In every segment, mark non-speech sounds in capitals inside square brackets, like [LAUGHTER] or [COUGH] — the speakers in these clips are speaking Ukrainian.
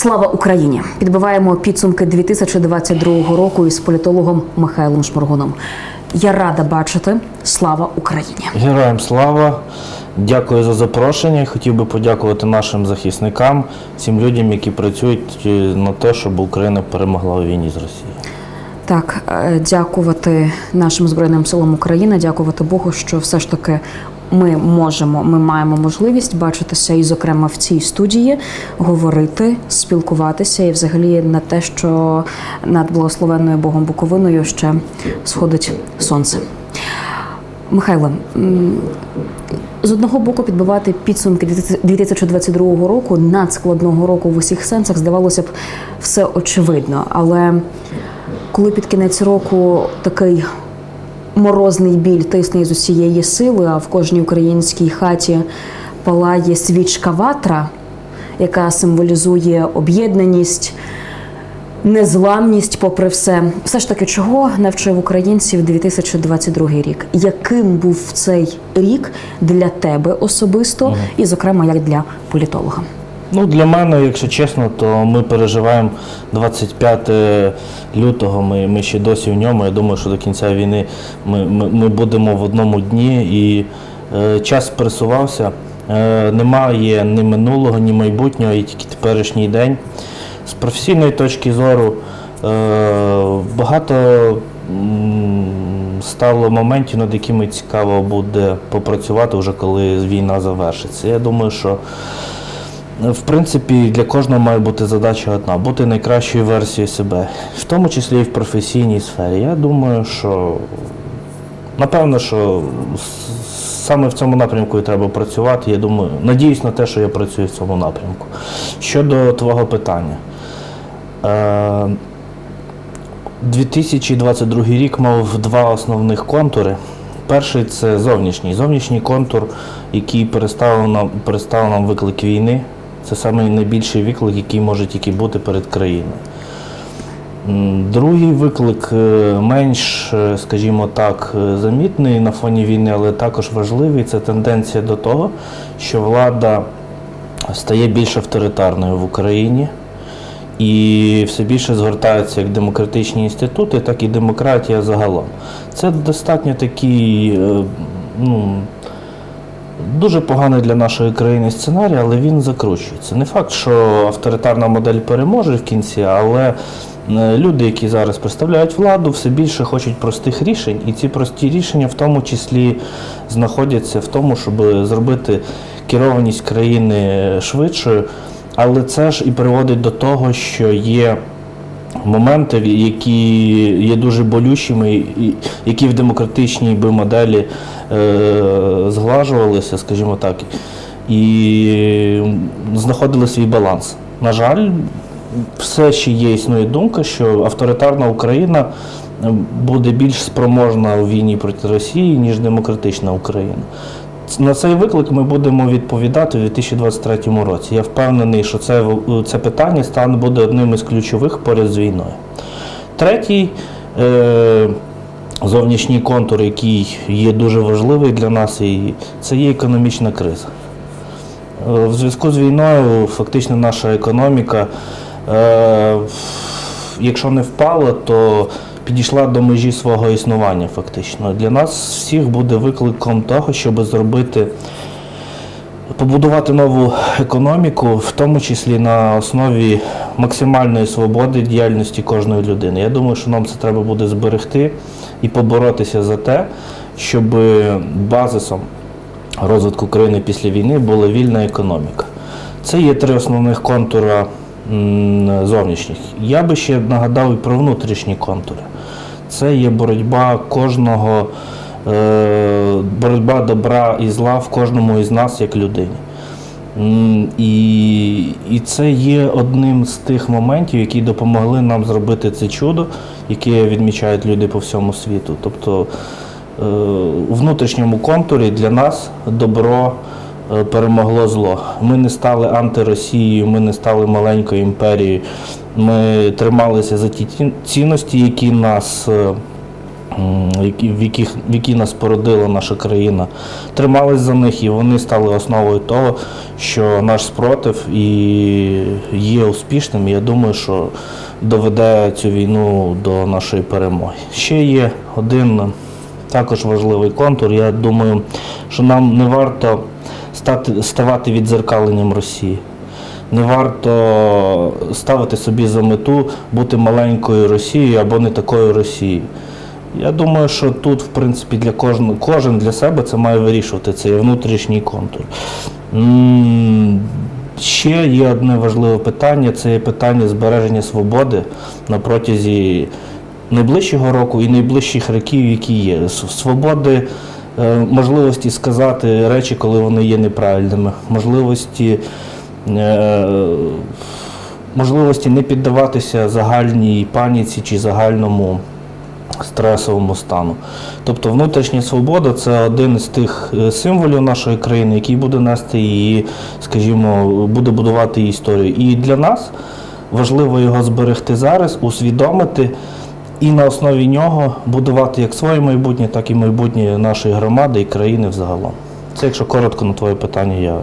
Слава Україні! Підбиваємо підсумки 2022 року із політологом Михайлом Шморгуном. Я рада бачити. Слава Україні! Героям слава! Дякую за запрошення. Хотів би подякувати нашим захисникам, всім людям, які працюють е, на те, щоб Україна перемогла у війні з Росією. Так, е, дякувати нашим збройним силам України, дякувати Богу, що все ж таки ми можемо, ми маємо можливість бачитися і, зокрема, в цій студії говорити, спілкуватися і, взагалі, на те, що над благословенною Богом Буковиною ще сходить сонце. Михайло, з одного боку підбивати підсумки 2022 року, надскладного року в усіх сенсах, здавалося б, все очевидно. Але коли під кінець року такий морозний біль тисне з усієї сили, а в кожній українській хаті палає свічка ватра, яка символізує об'єднаність, незламність, попри все, все ж таки, чого навчив українців 2022 рік? Яким був цей рік для тебе особисто, і, зокрема, як для політолога? Ну, для мене, якщо чесно, то ми переживаємо 25 лютого. Ми, ми ще досі в ньому. Я думаю, що до кінця війни ми, ми, ми будемо в одному дні і е, час пересувався. Е, немає ні минулого, ні майбутнього, є тільки теперішній день. З професійної точки зору е, багато стало моментів, над якими цікаво буде попрацювати вже коли війна завершиться. Я думаю, що в принципі, для кожного має бути задача одна бути найкращою версією себе, в тому числі і в професійній сфері. Я думаю, що напевно, що саме в цьому напрямку і треба працювати. Я думаю, надіюсь на те, що я працюю в цьому напрямку. Щодо твого питання. Е, 2022 рік мав два основних контури. Перший це зовнішній. Зовнішній контур, який переставив нам, переставив нам виклик війни. Це найбільший виклик, який може тільки бути перед країною. Другий виклик е, менш, е, скажімо так, е, замітний на фоні війни, але також важливий. Це тенденція до того, що влада стає більш авторитарною в Україні і все більше згортаються як демократичні інститути, так і демократія загалом. Це достатньо такий ну, дуже поганий для нашої країни сценарій, але він закручується. Не факт, що авторитарна модель переможе в кінці, але е, люди, які зараз представляють владу, все більше хочуть простих рішень, і ці прості рішення в тому числі знаходяться в тому, щоб зробити керованість країни швидшою. Але це ж і приводить до того, що є моменти, які є дуже болючими, які в демократичній би моделі е, зглажувалися, скажімо так, і знаходили свій баланс. На жаль, все ще є існує думка, що авторитарна Україна буде більш спроможна у війні проти Росії, ніж демократична Україна. На цей виклик ми будемо відповідати у 2023 році. Я впевнений, що це, це питання стане буде одним із ключових поряд з війною. Третій е, зовнішній контур, який є дуже важливий для нас, і це є економічна криза. Е, В зв'язку з війною фактично наша економіка, е, якщо не впала, то підійшла до межі свого існування фактично. Для нас всіх буде викликом того, щоб зробити, побудувати нову економіку, в тому числі на основі максимальної свободи діяльності кожної людини. Я думаю, що нам це треба буде зберегти і поборотися за те, щоб базисом розвитку країни після війни була вільна економіка. Це є три основних контура зовнішніх. Я би ще нагадав і про внутрішні контури. Це є боротьба кожного, е, боротьба добра і зла в кожному із нас як людині. І, і це є одним з тих моментів, які допомогли нам зробити це чудо, яке відмічають люди по всьому світу. Тобто е, у внутрішньому контурі для нас добро е, перемогло зло. Ми не стали антиросією, ми не стали маленькою імперією. Ми трималися за ті ті- цінності, які нас е, в, яких, в які нас породила наша країна, тримались за них, і вони стали основою того, що наш спротив і є успішним. Я думаю, що доведе цю війну до нашої перемоги. Ще є один також важливий контур. Я думаю, що нам не варто стати, ставати відзеркаленням Росії. Не варто ставити собі за мету бути маленькою Росією або не такою Росією. Я думаю, що тут, в принципі, для кожного кожен для себе це має вирішувати. Це є внутрішній контур. Ще є одне важливе питання це є питання збереження свободи на протязі найближчого року і найближчих років, які є. Свободи, е, можливості сказати речі, коли вони є неправильними, можливості. Е, Можливості не піддаватися загальній паніці чи загальному стресовому стану. Тобто внутрішня свобода це один із тих е, символів нашої країни, який буде нести її, скажімо, буде будувати історію. І для нас важливо його зберегти зараз, усвідомити і на основі нього будувати як своє майбутнє, так і майбутнє нашої громади і країни взагалом. Це якщо коротко на твоє питання, я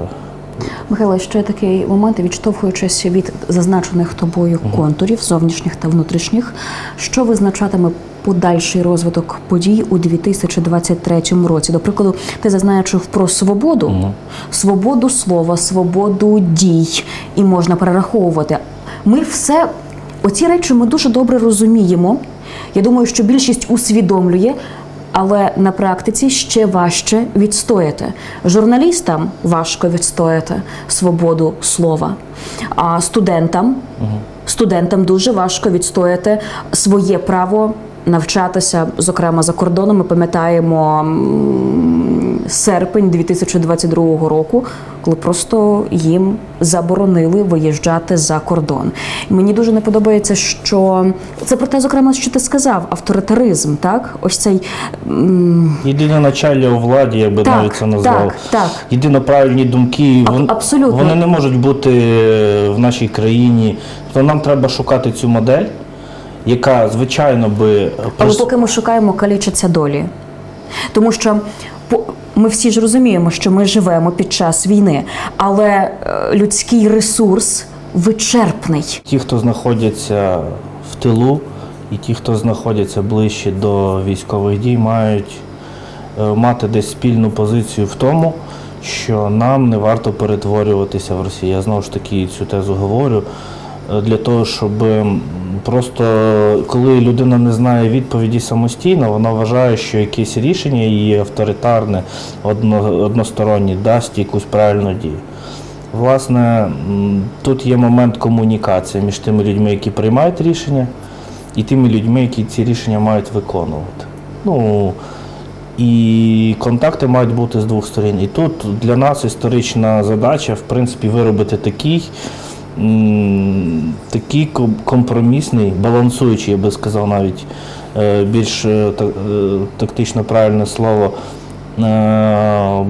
Михайло, ще такий момент, відштовхуючись від зазначених тобою контурів, зовнішніх та внутрішніх, що визначатиме подальший розвиток подій у 2023 році. До прикладу, ти зазначив про свободу, свободу слова, свободу дій, і можна перераховувати. Ми все оці речі ми дуже добре розуміємо. Я думаю, що більшість усвідомлює, але на практиці ще важче відстояти. Журналістам важко відстояти свободу слова, а студентам, студентам дуже важко відстояти своє право навчатися, зокрема за кордоном. Ми пам'ятаємо серпень 2022 року, коли просто їм заборонили виїжджати за кордон. Мені дуже не подобається, що це про те, зокрема, що ти сказав, авторитаризм, так? Ось цей єдине началля у владі, я би Так, навіть це назвав. так, так. Єдино правильні думки, А- вон- абсолютно. вони не можуть бути е, в нашій країні. Тобто нам треба шукати цю модель, яка, звичайно, би Але поки ми шукаємо, калічаться долі. Тому що ми всі ж розуміємо, що ми живемо під час війни, але е, людський ресурс вичерпний. ті, хто знаходяться в тилу, і ті, хто знаходяться ближче до військових дій, мають е, мати десь спільну позицію в тому, що нам не варто перетворюватися в Росію. Я знову ж таки цю тезу говорю. е, Для того, щоб просто коли людина не знає відповіді самостійно, вона вважає, що якесь рішення її авторитарне, одно, одностороннє дасть якусь правильну дію. Власне, тут є момент комунікації між тими людьми, які приймають рішення, і тими людьми, які ці рішення мають виконувати. Ну, і контакти мають бути з двох сторін. І тут для нас історична задача, в принципі, виробити такий, такий ком- компромісний, балансуючий, я би сказав, навіть е, більш е, е, тактично правильне слово,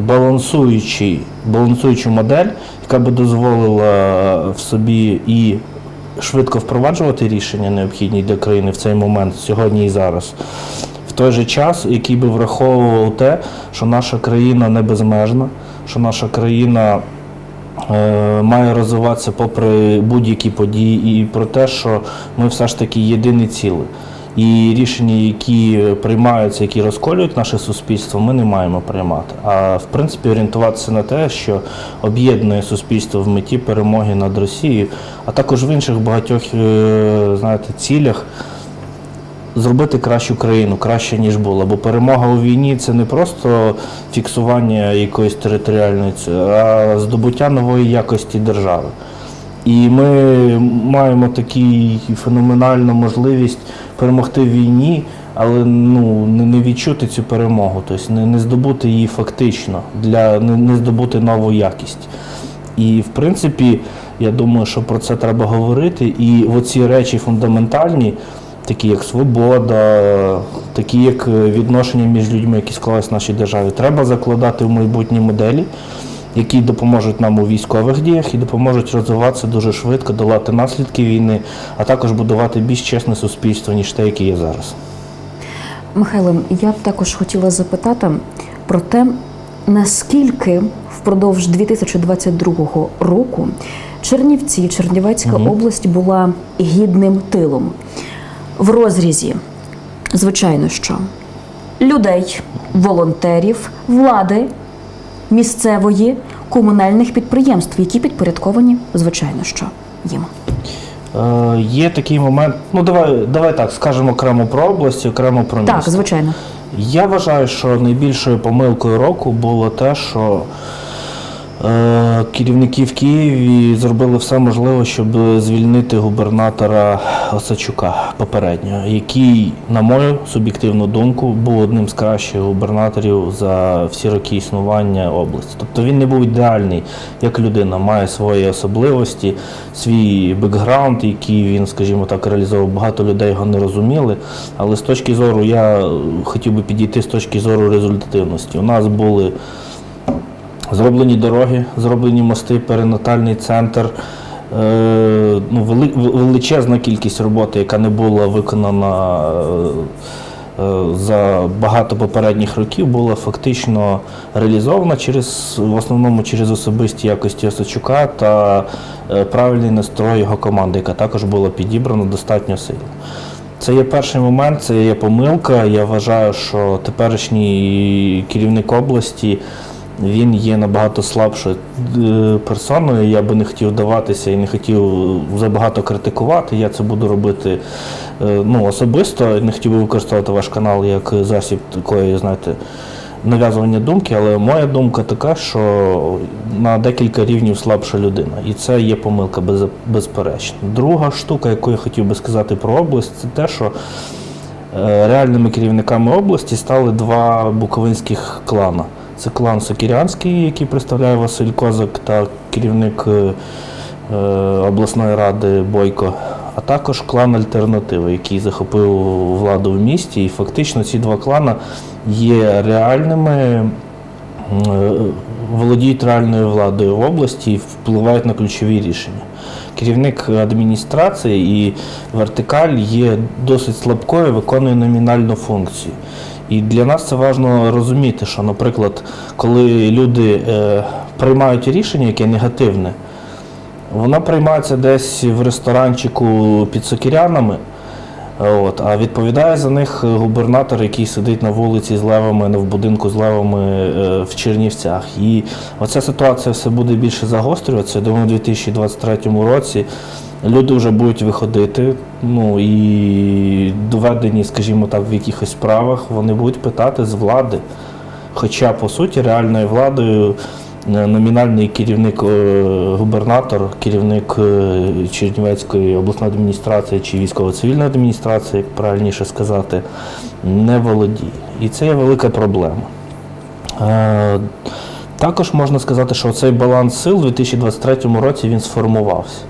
балансуючий, балансуючу модель, яка би дозволила в собі і швидко впроваджувати рішення, необхідні для країни в цей момент, сьогодні і зараз. Той же час, який би враховував те, що наша країна не безмежна, що наша країна має розвиватися попри будь-які події, і про те, що ми все ж таки єдине ціле. І рішення, які приймаються, які розколюють наше суспільство, ми не маємо приймати. А в принципі орієнтуватися на те, що об'єднує суспільство в меті перемоги над Росією, а також в інших багатьох е, знаєте, цілях зробити кращу країну, краще ніж було. Бо перемога у війні це не просто фіксування якоїсь територіальної, а здобуття нової якості держави. І ми маємо таку феноменальну можливість перемогти в війні, але ну, не відчути цю перемогу, тобто не, не здобути її фактично, для, не, не здобути нову якість. І в принципі, я думаю, що про це треба говорити. І оці речі фундаментальні, такі як свобода, такі як е, відношення між людьми, які склалися в нашій державі, треба закладати в майбутні моделі, які допоможуть нам у військових діях і допоможуть розвиватися дуже швидко, долати наслідки війни, а також будувати більш чесне суспільство, ніж те, яке є зараз. Михайло, я б також хотіла запитати про те, наскільки впродовж 2022 року Чернівці, Чернівецька область була гідним тилом в розрізі, звичайно, що людей, волонтерів, влади місцевої, комунальних підприємств, які підпорядковані, звичайно, що їм. Е, є такий момент, ну давай, давай так, скажемо окремо про область, окремо про місто. Так, звичайно. Я вважаю, що найбільшою помилкою року було те, що керівники в Києві зробили все можливе, щоб звільнити губернатора Осачука попереднього, який, на мою суб'єктивну думку, був одним з кращих губернаторів за всі роки існування області. Тобто він не був ідеальний як людина, має свої особливості, свій бекграунд, який він, скажімо так, реалізовував. Багато людей його не розуміли. Але з точки зору, я е, хотів би підійти з точки зору результативності. У нас були зроблені дороги, зроблені мости, перинатальний центр. Е, ну, величезна кількість роботи, яка не була виконана е, за багато попередніх років, була фактично реалізована через в основному через особисті якості Осачука та е, правильний настрой його команди, яка також була підібрана достатньо сильно. Це є перший момент, це є помилка. Я вважаю, що теперішній керівник області він є набагато слабшою е, персоною. Я би не хотів даватися і не хотів забагато критикувати. Я це буду робити е, ну, особисто. Не хотів би використовувати ваш канал як засіб такої, знаєте, нав'язування думки, але моя думка така, що на декілька рівнів слабша людина. І це є помилка без, безперечно. Друга штука, яку я хотів би сказати про область, це те, що е, реальними керівниками області стали два буковинських клана. Це клан Сокірянський, який представляє Василь Козак та керівник е, е, обласної ради Бойко, а також клан Альтернативи, який захопив владу в місті. І фактично ці два клани є реальними, е, володіють реальною владою в області і впливають на ключові рішення. Керівник адміністрації і вертикаль є досить слабкою, виконує номінальну функцію. І для нас це важливо розуміти, що, наприклад, коли люди е, приймають рішення, яке негативне, воно приймається десь в ресторанчику під сокірянами, от, а відповідає за них губернатор, який сидить на вулиці з левами, не в будинку з левами е, в Чернівцях. І оця ситуація все буде більше загострюватися. Думаю, у 2023 році люди вже будуть виходити, ну і доведені, скажімо так, в якихось справах, вони будуть питати з влади. Хоча, по суті, реальною владою е, номінальний керівник е, губернатор, керівник е, Чернівецької обласної адміністрації чи військово-цивільної адміністрації, як правильніше сказати, не володіє. І це є велика проблема. Також можна сказати, що цей баланс сил у 2023 році він сформувався.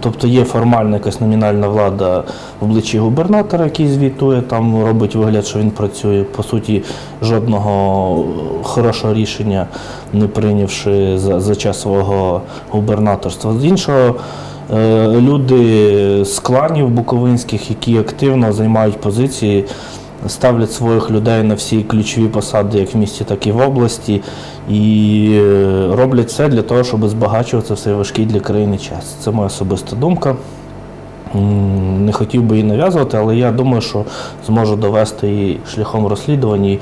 Тобто є формальна якась номінальна влада в обличчі губернатора, який звітує, там робить вигляд, що він працює. По суті, жодного хорошого рішення не прийнявши за, за час свого губернаторства. З іншого, е, люди з кланів буковинських, які активно займають позиції, ставлять своїх людей на всі ключові посади, як в місті, так і в області, і е, роблять все для того, щоб збагачуватися в цей важкий для країни час. Це моя особиста думка. Не хотів би її нав'язувати, але я думаю, що зможу довести її шляхом розслідування і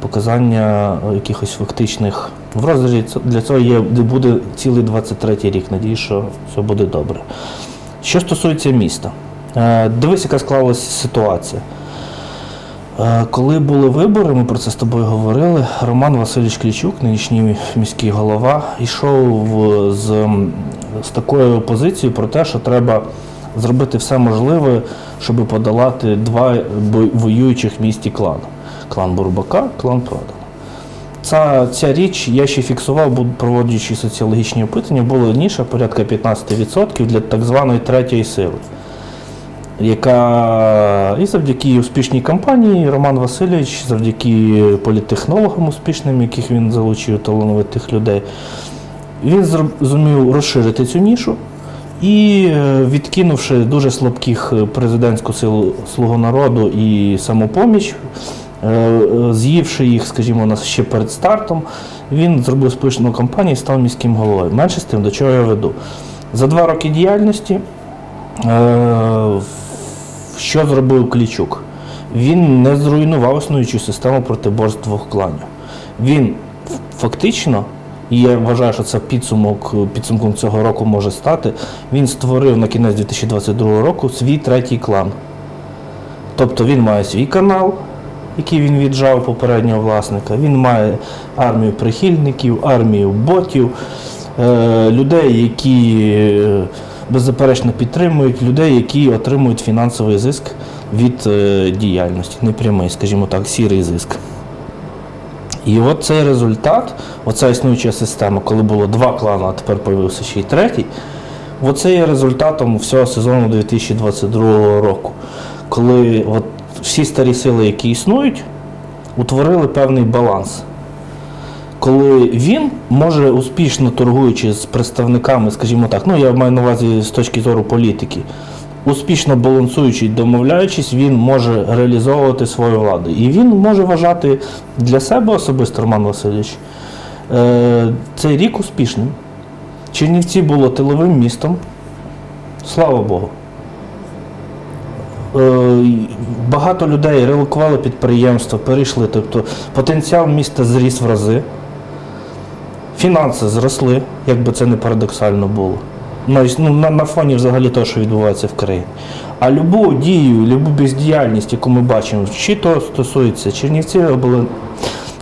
показання якихось фактичних. В розрізі для цього є, буде цілий 23-й рік. Надію, що все буде добре. Що стосується міста, Е, дивись, яка склалася ситуація. Е, Коли були вибори, ми про це з тобою говорили. Роман Васильович Клічук, нинішній міський голова, йшов з, з такою позицією про те, що треба зробити все можливе, щоб подолати два воюючих в місті клани: клан Бурбака, клан Продана. Ця, ця річ я ще фіксував, проводячи соціологічні опитання, була ніша порядка 15% для так званої третьої сили яка і завдяки успішній кампанії Роман Васильович, завдяки політтехнологам успішним, яких він залучив талановитих людей, він зумів розширити цю нішу і, е, відкинувши дуже слабких е, президентську силу Слугу народу і самопоміч, Е, З'ївши їх, скажімо, нас ще перед стартом, він зробив спишну кампанію і став міським головою. Менше з тим, до чого я веду. За два роки діяльності що зробив Клічук? Він не зруйнував існуючу систему протиборств двох кланів. Він фактично, і я вважаю, що це підсумок підсумком цього року може стати. Він створив на кінець 2022 року свій третій клан. Тобто він має свій канал, який він віджав попереднього власника. Він має армію прихильників, армію ботів, е, людей, які е, беззаперечно підтримують, людей, які отримують фінансовий зиск від е, діяльності, непрямий, скажімо так, сірий зиск. І от цей результат, оця існуюча система, коли було два клани, а тепер появився ще й третій, оце є результатом всього сезону 2022 року, коли от всі старі сили, які існують, утворили певний баланс. Коли він може успішно торгуючи з представниками, скажімо так, ну я маю на увазі з точки зору політики, успішно балансуючи і домовляючись, він може реалізовувати свою владу. І він може вважати для себе особисто, Роман Васильович, е, цей рік успішним. Чернівці було тиловим містом. Слава Богу. Е, Багато людей релокували підприємства, перейшли. Тобто потенціал міста зріс в рази. Фінанси зросли, як би це не парадоксально було. Ну, на, на фоні взагалі того, що відбувається в країні. А любу дію, любу бездіяльність, яку ми бачимо, чи то стосується Чернівці обли...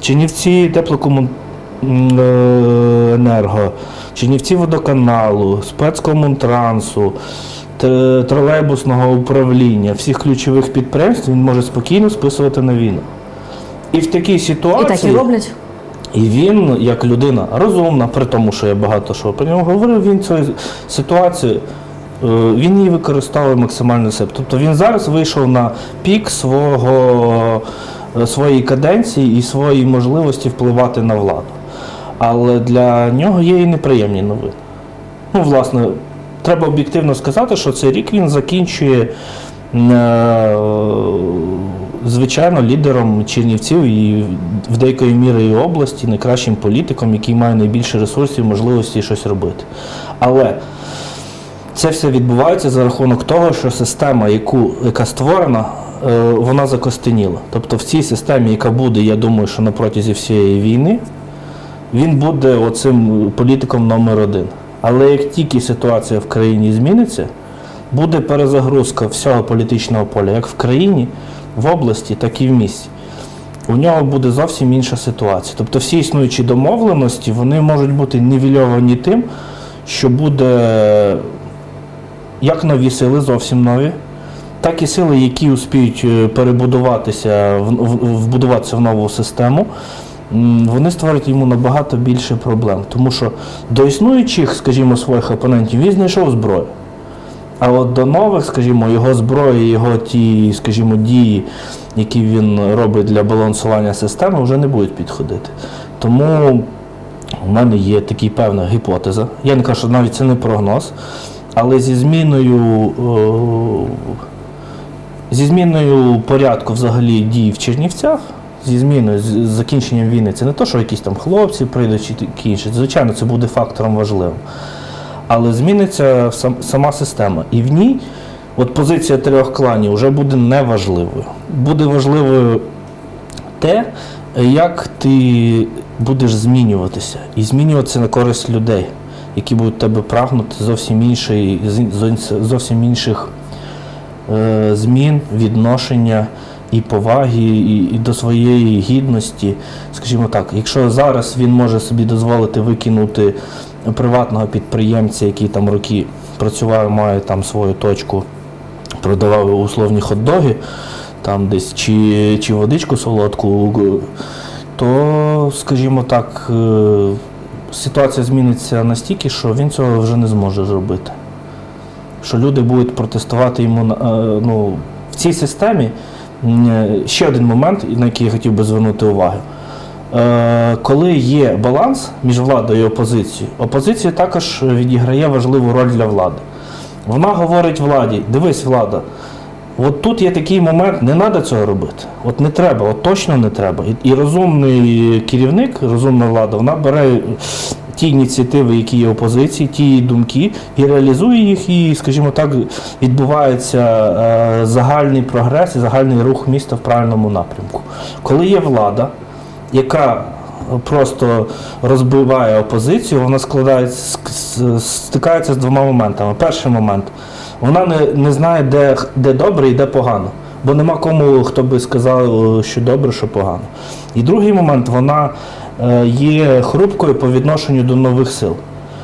Чернівці теплокомуненерго, Чернівці водоканалу, спецкомунтрансу, тролейбусного управління, всіх ключових підприємств він може спокійно списувати на війну. І в такій І ситуації. так і роблять. І він, як людина розумна, при тому, що я багато що про нього говорив, він цю ситуацію е, він її використовує максимально себе. Тобто він зараз вийшов на пік свого, е, своєї каденції і своєї можливості впливати на владу. Але для нього є і неприємні новини. Ну, власне, треба об'єктивно сказати, що цей рік він закінчує. Звичайно, лідером Чернівців і в деякої міри і області, найкращим політиком, який має найбільше ресурсів, можливості щось робити. Але це все відбувається за рахунок того, що система, яку, яка створена, е, вона закостеніла. Тобто в цій системі, яка буде, я думаю, що на протязі всієї війни, він буде оцим політиком номер один. Але як тільки ситуація в країні зміниться, буде перезагрузка всього політичного поля, як в країні, в області, так і в місті. У нього буде зовсім інша ситуація. Тобто всі існуючі домовленості вони можуть бути нівельовані тим, що буде як нові сили, зовсім нові, так і сили, які успіють е, перебудуватися, вбудуватися в нову систему, вони створять йому набагато більше проблем. Тому що до існуючих, скажімо, своїх опонентів він знайшов зброю. А от до нових, скажімо, його зброї, його ті, скажімо, дії, які він робить для балансування системи, вже не будуть підходити. Тому у мене є така певна гіпотеза. Я не кажу, що навіть це не прогноз, але зі зміною, е, зі зміною порядку взагалі дій в Чернівцях, зі зміною, з закінченням війни, це не то, що якісь там хлопці прийдуть чи інші. Звичайно, це буде фактором важливим. Але зміниться сам- сама система. І в ній от позиція трьох кланів вже буде неважливою. Буде важливою те, як ти будеш змінюватися. І змінюватися на користь людей, які будуть тебе прагнути зовсім іншої, зовсім інших е, змін, відношення і поваги, і до своєї гідності. Скажімо так, якщо зараз він може собі дозволити викинути приватного підприємця, який там роки працював, має там свою точку, продавав условні хот-доги, там десь чи, чи водичку солодку, то, скажімо так, е, ситуація зміниться настільки, що він цього вже не зможе зробити. Що люди будуть протестувати йому е, ну, в цій системі. е, Ще один момент, на який я хотів би звернути увагу. Е, Коли є баланс між владою і опозицією, опозиція також відіграє важливу роль для влади. Вона говорить владі: дивись, влада, От тут є такий момент, не треба цього робити. От не треба, от точно не треба. І, розумний керівник, розумна влада, вона бере ті ініціативи, які є опозиції, ті думки, і реалізує їх, і, скажімо так, відбувається е, загальний прогрес і загальний рух міста в правильному напрямку. Коли є влада, яка просто розбиває опозицію, вона складається, стикається з двома моментами. Перший момент вона не, не знає, де, де добре і де погано. Бо нема кому, хто би сказав, е, що добре, що погано. І другий момент, вона е, є хрупкою по відношенню до нових сил.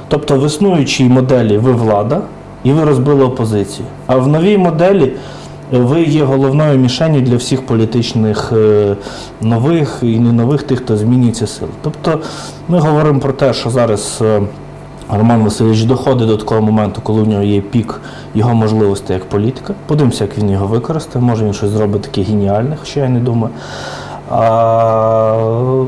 Тобто в існуючій моделі ви влада і ви розбили опозицію. А в новій моделі ви є головною мішенью для всіх політичних е, нових і не нових тих, хто змінюється сил. Тобто ми говоримо про те, що зараз. е, Роман Васильович доходить до такого моменту, коли в нього є пік його можливостей як політика. Подивимося, як він його використає. Може він щось зробить таке геніальне, хоча я не думаю. А,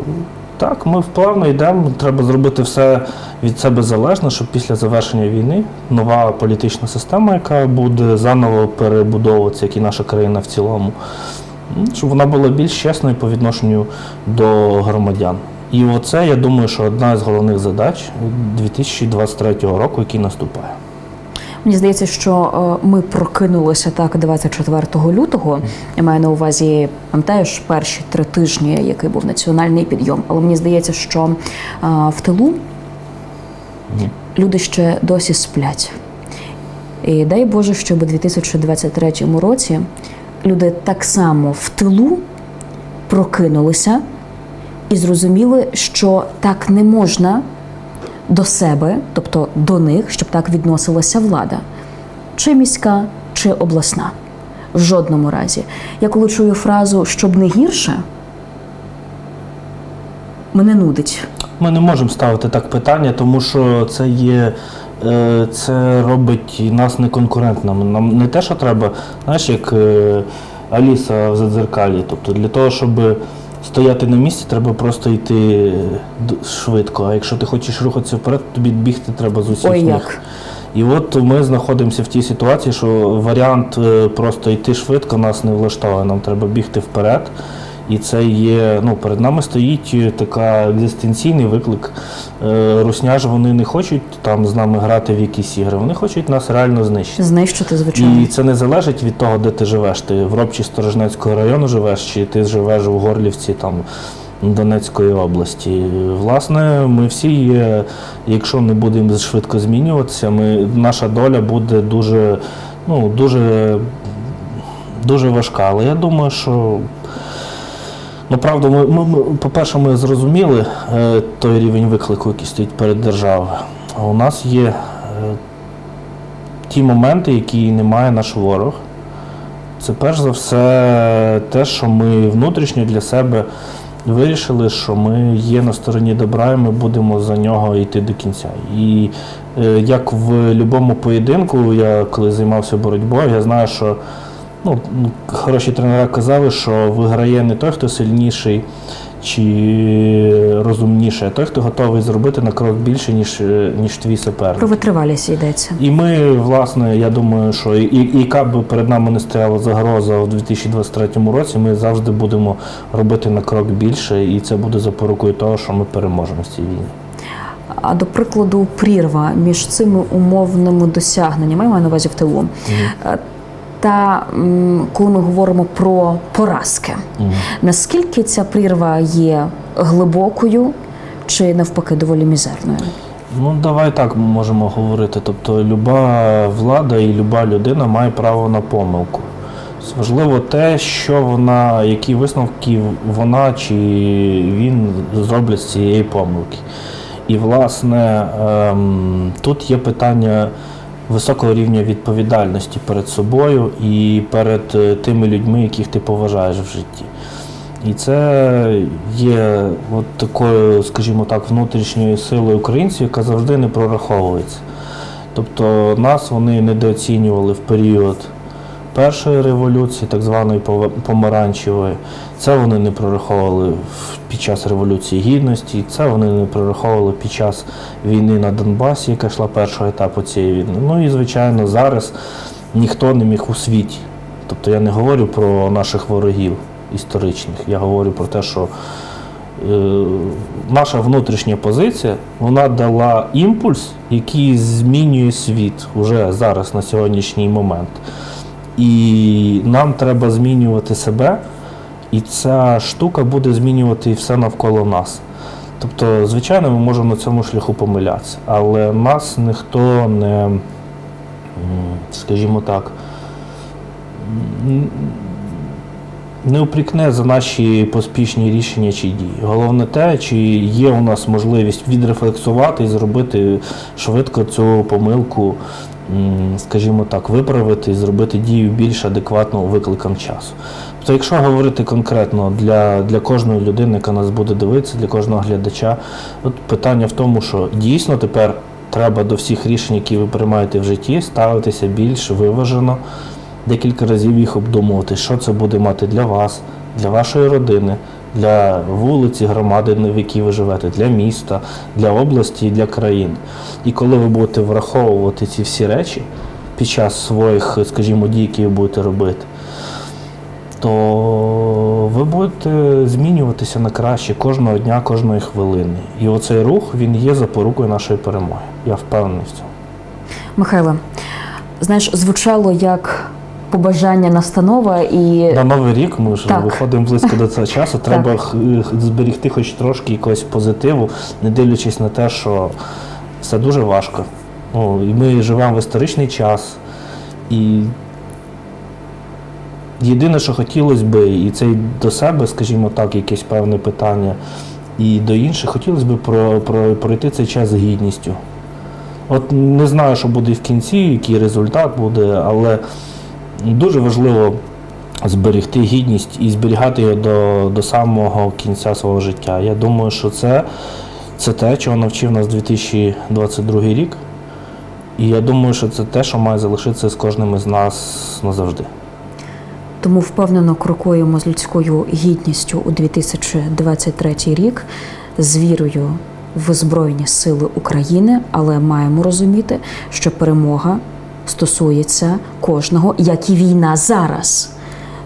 так, ми вплавно йдемо. Треба зробити все від себе залежне, щоб після завершення війни нова політична система, яка буде заново перебудовуватися, як і наша країна в цілому, щоб вона була більш чесною по відношенню до громадян. І оце, я думаю, що одна з головних задач 2023 року, який наступає. Мені здається, що е, ми прокинулися так 24 лютого. Я маю на увазі, пам'ятаєш, перші три тижні, який був національний підйом. Але мені здається, що е, в тилу люди ще досі сплять. І дай Боже, щоб у 2023 році люди так само в тилу прокинулися і зрозуміли, що так не можна до себе, тобто до них, щоб так відносилася влада, чи міська, чи обласна. В жодному разі. Я коли чую фразу щоб не гірше, мене нудить. Ми не можемо ставити так питання, тому що це є. е, Це робить нас неконкурентними. Нам не те, що треба, знаєш, як е, Аліса в задзеркалі. Тобто для того, щоб стояти на місці, треба просто йти швидко. А якщо ти хочеш рухатися вперед, тобі бігти треба з усіх Ой, ніг. як. І от ми знаходимося в тій ситуації, що варіант е, просто йти швидко нас не влаштовує. Нам треба бігти вперед. І це є, ну, перед нами стоїть е, така екзистенційний виклик. Е, Русня ж вони не хочуть там з нами грати в якісь ігри, вони хочуть нас реально знищити. Знищити, звичайно. І це не залежить від того, де ти живеш. Ти в Робчі Сторожнецького району живеш, чи ти живеш у Горлівці там Донецької області. Власне, ми всі є, якщо не будемо швидко змінюватися, ми, наша доля буде дуже, ну, дуже, дуже важка. Але я думаю, що. Ну, правда, ми, ми, по-перше, ми зрозуміли е, той рівень виклику, який стоїть перед державою. А у нас є е, ті моменти, які не має наш ворог. Це перш за все те, що ми внутрішньо для себе вирішили, що ми є на стороні добра, і ми будемо за нього йти до кінця. І е, як в будь-якому поєдинку, я коли займався боротьбою, я знаю, що ну, хороші тренери казали, що виграє не той, хто сильніший чи розумніший, а той, хто готовий зробити на крок більше, ніж, е, ніж твій суперник. Про витривалість йдеться. І ми, власне, я думаю, що і, і яка б перед нами не стояла загроза у 2023 році, ми завжди будемо робити на крок більше, і це буде запорукою того, що ми переможемо в цій війні. А до прикладу, прірва між цими умовними досягненнями, я маю на увазі в тилу. Е, Та коли ми говоримо про поразки, наскільки ця прірва є глибокою чи навпаки доволі мізерною? Ну, давай так можемо говорити. Тобто, люба влада і люба людина має право на помилку. Важливо те, що вона, які висновки вона чи він зроблять з цієї помилки. І, власне, ем, тут є питання високого рівня відповідальності перед собою і перед е, тими людьми, яких ти поважаєш в житті. І це є от такою, скажімо так, внутрішньою силою українців, яка завжди не прораховується. Тобто нас вони недооцінювали в період першої революції, так званої помаранчевої. Це вони не прораховували під час Революції Гідності, це вони не прораховували під час війни на Донбасі, яка йшла першого етапу цієї війни. Ну і звичайно зараз ніхто не міг у світі Тобто я не говорю про наших ворогів історичних, я говорю про те, що е, наша внутрішня позиція вона дала імпульс, який змінює світ уже зараз на сьогоднішній момент. І нам треба змінювати себе, і ця штука буде змінювати все навколо нас. Тобто, звичайно, ми можемо на цьому шляху помилятися, але нас ніхто не, скажімо так, не упрікне за наші поспішні рішення чи дії. Головне те, чи є у нас можливість відрефлексувати і зробити швидко цю помилку, скажімо так, виправити і зробити дію більш адекватно викликам часу. Тобто, якщо говорити конкретно для, для кожної людини, яка нас буде дивитися, для кожного глядача, от питання в тому, що дійсно тепер треба до всіх рішень, які ви приймаєте в житті, ставитися більш виважено, декілька разів їх обдумувати, що це буде мати для вас, для вашої родини, для вулиці, громади, в якій ви живете, для міста, для області і для країни. І коли ви будете враховувати ці всі речі під час своїх, скажімо, дій, які ви будете робити, то ви будете змінюватися на краще кожного дня, кожної хвилини. І оцей рух він є запорукою нашої перемоги. Я впевнений в цьому. Михайло, знаєш, звучало як побажання настанова і На новий рік ми вже Так. виходимо близько до цього часу. [LAUGHS] Треба х- зберігти хоч трошки якогось позитиву, не дивлячись на те, що все дуже важко. Ну, і ми живемо в історичний час. І єдине, що хотілося би, і це до себе, скажімо так, якесь певне питання, і до інших, хотілося б про, про, пройти цей час з гідністю. От не знаю, що буде в кінці, який результат буде, але дуже важливо зберегти гідність і зберігати його до, до самого кінця свого життя. Я думаю, що це, це те, чого навчив нас 2022 рік. І я думаю, що це те, що має залишитися з кожним із нас назавжди. тому впевнено крокуємо з людською гідністю у 2023 рік з вірою в Збройні Сили України, але маємо розуміти, що перемога стосується кожного, як і війна зараз.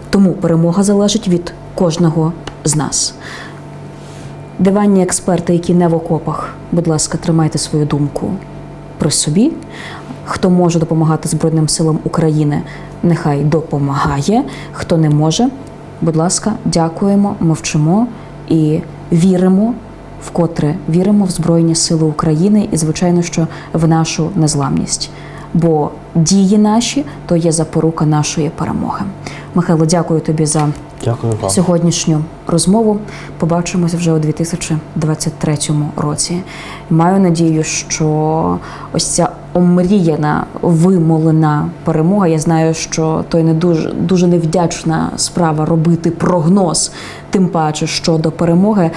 Тому перемога залежить від кожного з нас. Диванні експерти, які не в окопах, будь ласка, тримайте свою думку при собі. Хто може допомагати Збройним силам України, нехай допомагає. Хто не може, будь ласка, дякуємо, мовчимо і віримо, вкотре віримо в Збройні Сили України і, звичайно, що в нашу незламність. Бо дії наші то є запорука нашої перемоги. Михайло, дякую тобі за Дякую вам. сьогоднішню розмову. Побачимося вже у 2023 році. Маю надію, що ось ця омріяна, вимолена перемога. Я знаю, що то й не дуже дуже невдячна справа робити прогноз, тим паче щодо перемоги.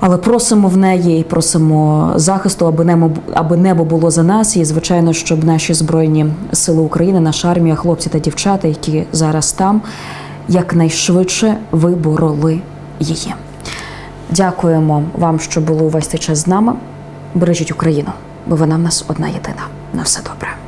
Але просимо в неї і просимо захисту, аби небо, аби небо було за нас. І звичайно, щоб наші збройні сили України, наша армія, хлопці та дівчата, які зараз там, якнайшвидше вибороли її. Дякуємо вам, що були увесь цей час з нами. Бережіть Україну, бо вона в нас одна єдина. На все добре.